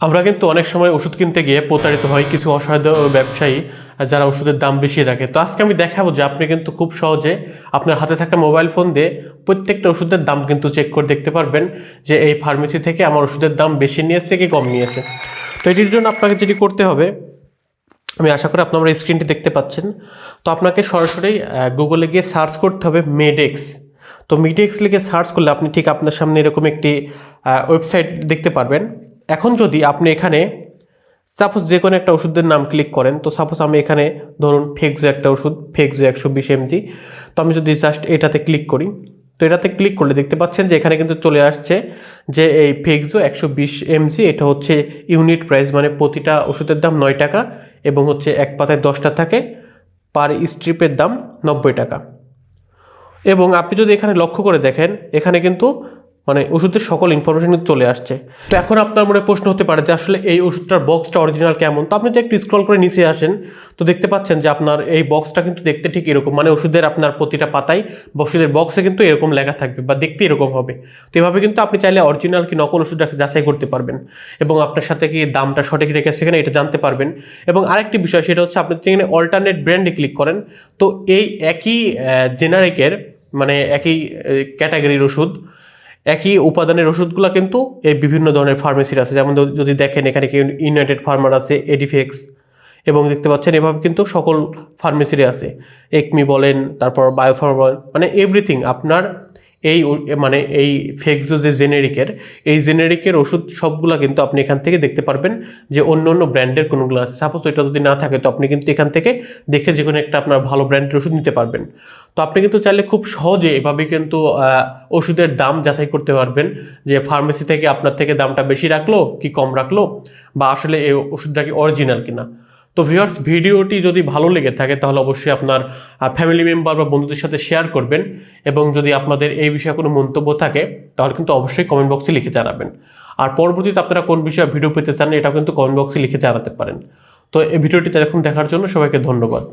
আমরা কিন্তু অনেক সময় ওষুধ কিনতে গিয়ে প্রতারিত হয় কিছু অসাধু ব্যবসায়ী, যারা ওষুধের দাম বেশি রাখে। তো আজকে আমি দেখাবো যে আপনি কিন্তু খুব সহজে আপনার হাতে থাকা মোবাইল ফোন দিয়ে প্রত্যেকটা ওষুধের দাম কিন্তু চেক করে দেখতে পারবেন যে এই ফার্মেসি থেকে আমার ওষুধের দাম বেশি নিয়েছে কি কম নিয়েছে। তো এটির জন্য আপনাকে যেটি করতে হবে, আমি আশা করি আপনারা স্ক্রিনটি দেখতে পাচ্ছেন। তো আপনাকে সরাসরি গুগলে গিয়ে সার্চ করতে হবে মেডেক্স তো মিডেক্স লিখে সার্চ করলে আপনি ঠিক আপনার সামনে এরকম একটি ওয়েবসাইট দেখতে পারবেন। এখন যদি আপনি এখানে সাপোজ যে কোনো একটা ওষুধের নাম ক্লিক করেন, তো সাপোজ আমি এখানে ধরুন ফেক্সো একটা ওষুধ ফেক্সো একশো বিশ এমজি, তো আমি যদি জাস্ট এটাতে ক্লিক করি, তো এটাতে ক্লিক করলে দেখতে পাচ্ছেন যে এখানে কিন্তু চলে আসছে যে এই ফেক্সো একশো বিশ এমজি, এটা হচ্ছে ইউনিট প্রাইস মানে প্রতিটা ওষুধের দাম নয় টাকা এবং হচ্ছে এক পাতায় দশটা থাকে পার স্ট্রিপের দাম নব্বই টাকা। এবং আপনি যদি এখানে লক্ষ্য করে দেখেন, এখানে কিন্তু মানে ওষুধের সকল ইনফরমেশন কিন্তু চলে আসছে। তো এখন আপনার মনে প্রশ্ন হতে পারে যে আসলে এই ওষুধটার বক্সটা অরিজিনাল কেমন? তো আপনি তো একটু স্ক্রল করে নিচে আসেন, তো দেখতে পাচ্ছেন যে আপনার এই বক্সটা কিন্তু দেখতে ঠিক এরকম। মানে ওষুধের আপনার প্রতিটা পাতায় ওষুধের বক্সে কিন্তু এরকম লেখা থাকবে বা দেখতে এরকম হবে। তো এভাবে কিন্তু আপনি চাইলে অরিজিনাল কি নকল ওষুধটা যাচাই করতে পারবেন এবং আপনার সাথে কি দামটা সঠিক রেখেছে কিনা এটা জানতে পারবেন। এবং আরেকটি বিষয় সেটা হচ্ছে আপনি যদি এখানে অল্টারনেট ব্র্যান্ডে ক্লিক করেন, তো এই একই জেনারিকের মানে একই ক্যাটাগরির ওষুধ একই উপাদানের ওষুধগুলো কিন্তু এই বিভিন্ন ধরনের ফার্মেসির আছে। যেমন যদি দেখেন এখানে কি ইউনাইটেড ফার্মার আছে এডিফেক্স এবং দেখতে পাচ্ছেন এভাবে কিন্তু সকল ফার্মেসিরে আছে। একমি বলেন, তারপর বায়োফার্মা মানে এভরিথিং আপনার এই মানে এই ফেক্সো যে জেনেরিকের এই জেনেরিকের ওষুধ সবগুলো কিন্তু আপনি এখান থেকে দেখতে পারবেন যে অন্য অন্য ব্র্যান্ডের কোনোগুলো। আছে সাপোজ ওইটা যদি না থাকে, তো আপনি কিন্তু এখান থেকে দেখে যে কোনো একটা আপনার ভালো ব্র্যান্ডের ওষুধ নিতে পারবেন। তো আপনি কিন্তু চাইলে খুব সহজে এভাবে কিন্তু ওষুধের দাম যাচাই করতে পারবেন যে ফার্মেসি থেকে আপনার থেকে দামটা বেশি রাখল কি কম রাখল বা আসলে এই ওষুধটা কি অরিজিনাল কিনা। তো ভিউয়ার্স ভিডিওটি যদি ভালো লেগে থাকে, তাহলে অবশ্যই আপনার ফ্যামিলি মেম্বার বা বন্ধুদের সাথে শেয়ার করবেন এবং যদি আপনাদের এই বিষয়ে কোনো মন্তব্য থাকে, তাহলে কিন্তু অবশ্যই কমেন্ট বক্সে লিখে জানাবেন। আর পরবর্তীতে আপনারা কোন বিষয়ে ভিডিও পেতে চান, এটাও কিন্তু কমেন্ট বক্সে লিখে জানাতে পারেন। তো এই ভিডিওটি এরকম দেখার জন্য সবাইকে ধন্যবাদ।